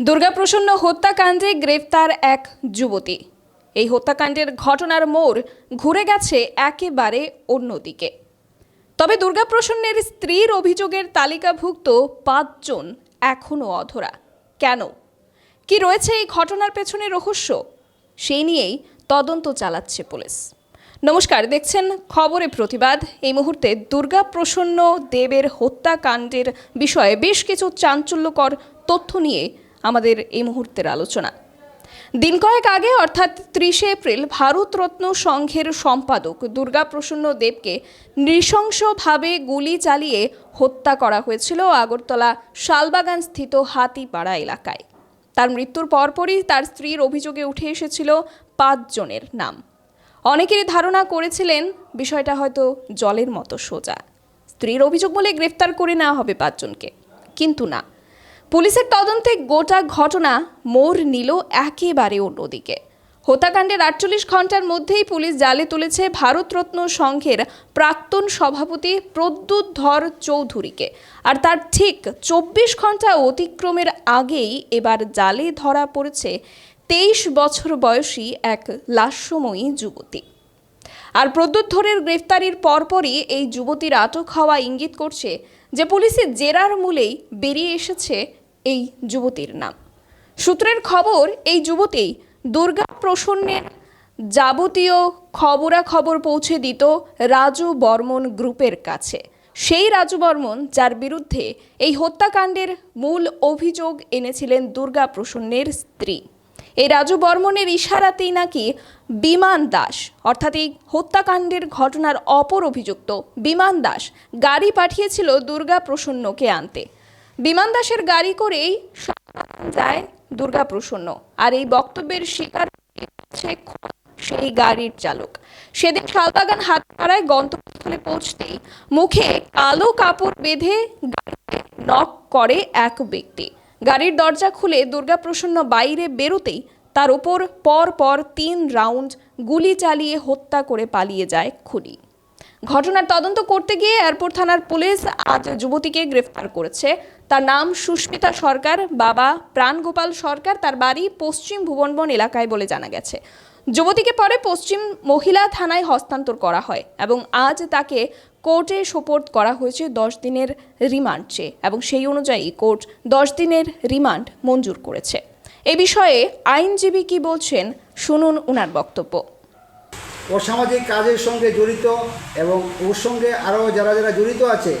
দুর্গাপ্রসন্ন হত্যাকাণ্ডে গ্রেফতার এক যুবতী। এই হত্যাকাণ্ডের ঘটনার মোড় ঘুরে গেছে একেবারে অন্যদিকে। তবে দুর্গাপ্রসন্নের স্ত্রীর অভিযোগের তালিকাভুক্ত পাঁচজন এখনও অধরা। কেন? কি রয়েছে এই ঘটনার পেছনে রহস্য? সেই নিয়েই তদন্ত চালাচ্ছে পুলিশ। নমস্কার, দেখছেন খবরে প্রতিবাদ। এই মুহূর্তে দুর্গাপ্রসন্ন দেবের হত্যাকাণ্ডের বিষয়ে বেশ কিছু চাঞ্চল্যকর তথ্য নিয়ে আমাদের এই মুহূর্তের আলোচনা। দিন কয়েক আগে, অর্থাৎ ত্রিশে এপ্রিল ভারতরত্ন সংঘের সম্পাদক দুর্গাপ্রসন্ন দেবকে নৃশংসভাবে গুলি চালিয়ে হত্যা করা হয়েছিল আগরতলা শালবাগান স্থিত হাতিপাড়া এলাকায়। তার মৃত্যুর পরপরই তার স্ত্রীর অভিযোগে উঠে এসেছিল পাঁচজনের নাম। অনেকেরই ধারণা করেছিলেন বিষয়টা হয়তো জলের মতো সোজা। স্ত্রীর অভিযোগ বলে গ্রেফতার করে নেওয়া হবে পাঁচজনকে, কিন্তু না। পুলিশের তদন্তে গোটা ঘটনা মোড় নিল একেবারে অন্যদিকে। হত্যাকাণ্ডের আটচল্লিশ ঘণ্টার মধ্যেই পুলিশ জালে তুলেছে ভারতরত্ন সংঘের প্রাক্তন সভাপতি প্রদ্যুৎ ধর চৌধুরীকে। আর তার ঠিক চব্বিশ ঘণ্টা অতিক্রমের আগেই এবার জালে ধরা পড়েছে তেইশ বছর বয়সী এক লাস্যময়ী যুবতী। আর প্রদ্যুৎ ধরের গ্রেফতারির পরপরই এই যুবতীর আটক হওয়া ইঙ্গিত করছে যে পুলিশের জেরার মূলেই বেরিয়ে এসেছে এই যুবতীর নাম। সূত্রের খবর, এই যুবতী দুর্গা প্রসন্নের যাবতীয় খবরাখবর পৌঁছে দিত রাজু বর্মন গ্রুপের কাছে। সেই রাজু বর্মন, যার বিরুদ্ধে এই হত্যাকাণ্ডের মূল অভিযোগ এনেছিলেন দুর্গা প্রসন্নের স্ত্রী। এই রাজু বর্মনের ইশারাতেই নাকি বিমান দাস, অর্থাৎ এই হত্যাকাণ্ডের ঘটনার অপর অভিযুক্ত বিমান দাস, গাড়ি পাঠিয়েছিল দুর্গা প্রসন্নকে আনতে। বিমান দাসের গাড়ি করেই যায় দুর্গাপ্রসন্ন আর এই বক্তব্যের শিকার সেই গাড়ির চালক। সেদিন শালবাগান হাত পাড়ায় গন্তব্যস্থলে পৌঁছতেই মুখে কালো কাপড় বেঁধে গাড়িতে নক করে এক ব্যক্তি। গাড়ির দরজা খুলে দুর্গাপ্রসন্ন বাইরে বেরোতেই তার ওপর পর পর তিন রাউন্ড গুলি চালিয়ে হত্যা করে পালিয়ে যায় খুনি। ঘটনার তদন্ত করতে গিয়ে এয়ারপোর্ট থানার পুলিশ আজ যুবতীকে গ্রেফতার করেছে। তার নাম সুস্মিতা সরকার, বাবা প্রাণগোপাল সরকার, তার বাড়ি পশ্চিম ভুবনবন এলাকায় বলে জানা গেছে। যুবতীকে পরে পশ্চিম মহিলা থানায় হস্তান্তর করা হয় এবং আজ তাকে কোর্টে সোপোর্ট করা হয়েছে দশ দিনের রিমান্ড চেয়ে এবং সেই অনুযায়ী কোর্ট দশ দিনের রিমান্ড মঞ্জুর করেছে। এ বিষয়ে আইনজীবী কি বলছেন শুনুন ওনার বক্তব্য। অসামাজিক কাজের সঙ্গে জড়িত এবং ওর সঙ্গে আরও যারা যারা জড়িত আছে,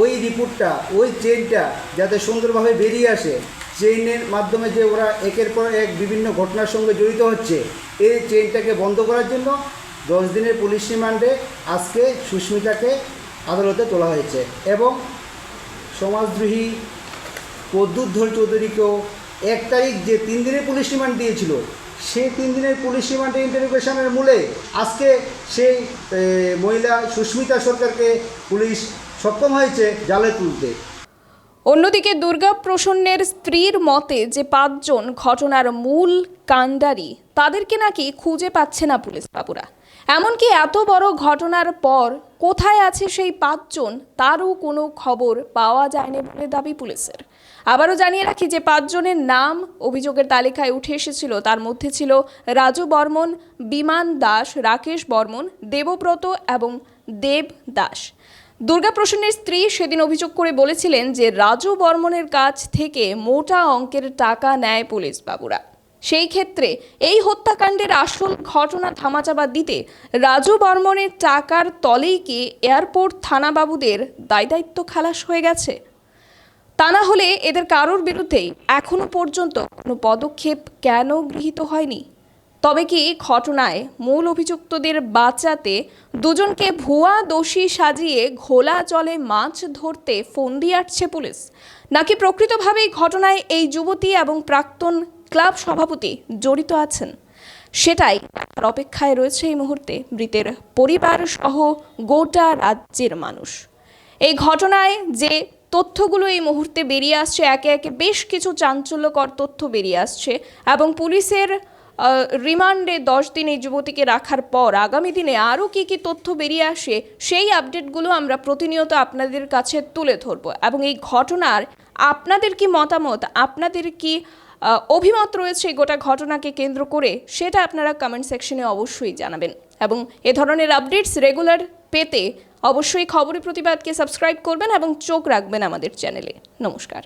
ওই রিপোর্টটা, ওই চেনটা যাতে সুন্দরভাবে বেরিয়ে আসে, চেইনের মাধ্যমে যে ওরা একের পর এক বিভিন্ন ঘটনার সঙ্গে জড়িত হচ্ছে, এই চেইনটাকে বন্ধ করার জন্য দশ দিনের পুলিশ রিমান্ডে আজকে সুস্মিতাকে আদালতে তোলা হয়েছে এবং সমাজদ্রোহী প্রদ্যুৎ ধর চৌধুরীকেও এক তারিখ যে তিন দিনের পুলিশ রিমান্ড দিয়েছিল সেই তিন দিনের পুলিশ রিমান্ড ইন্টারোগেশনের মূলে আজকে সেই মহিলা সুস্মিতা সরকারকে পুলিশ সক্ষম হয়েছে জালে তুলতে। অন্যদিকে দুর্গা প্রসন্নের স্ত্রীর মতে যে পাঁচজন ঘটনার মূল কাণ্ডারি, তাদেরকে নাকি খুঁজে পাচ্ছে না পুলিশ বাবুরা এমনকি এত বড় ঘটনার পর কোথায় আছে সেই পাঁচজন, তারও কোনো খবর পাওয়া যায়নি বলে দাবি পুলিশের। আবারও জানিয়ে রাখি যে পাঁচজনের নাম অভিযোগের তালিকায় উঠে এসেছিল। তার মধ্যে ছিল রাজু বর্মন, বিমান দাস, রাকেশ বর্মন, দেবব্রত এবং দেব দাস। দুর্গাপ্রসন্নের স্ত্রী সেদিন অভিযোগ করে বলেছিলেন যে রাজু বর্মনের কাছ থেকে মোটা অঙ্কের টাকা নেয় পুলিশ বাবুরা সেই ক্ষেত্রে এই হত্যাকাণ্ডের আসল ঘটনা ধামাচাপা দিতে রাজু বর্মনের টাকার তলেই কি এয়ারপোর্ট থানাবাবুদের দায় দায়িত্ব খালাস হয়ে গেছে? তা না হলে এদের কারোর বিরুদ্ধেই এখনও পর্যন্ত কোনো পদক্ষেপ কেন গৃহীত হয়নি? তবে কি ঘটনায় মূল অভিযুক্তদের বাঁচাতে দুজনকে ভুয়া দোষী সাজিয়ে ঘোলা জলে মাছ ধরতে ফন্দি আটছে পুলিশ? নাকি প্রকৃতভাবেই ঘটনায় এই যুবতী এবং প্রাক্তন ক্লাব সভাপতি জড়িত আছেন? সেটাই দেখার অপেক্ষায় রয়েছে এই মুহূর্তে মৃতের পরিবার সহ গোটা রাজ্যের মানুষ। এই ঘটনায় যে তথ্যগুলো এই মুহূর্তে বেরিয়ে আসছে। একে একে বেশ কিছু চাঞ্চল্যকর তথ্য বেরিয়ে আসছে এবং পুলিশের রিমান্ডে দশ দিন এই যুবতীকে রাখার পর আগামী দিনে আরও কী কী তথ্য বেরিয়ে আসে সেই আপডেটগুলো আমরা প্রতিনিয়ত আপনাদের কাছে তুলে ধরব। এবং এই ঘটনার আপনাদের কি মতামত, আপনাদের কি অভিমত রয়েছে গোটা ঘটনাকে কেন্দ্র করে সেটা আপনারা কমেন্ট সেকশনে অবশ্যই জানাবেন। এবং এ ধরনের আপডেটস রেগুলার পেতে অবশ্যই খবরের প্রতিবাদকে সাবস্ক্রাইব করবেন এবং চোখ রাখবেন আমাদের চ্যানেলে নমস্কার।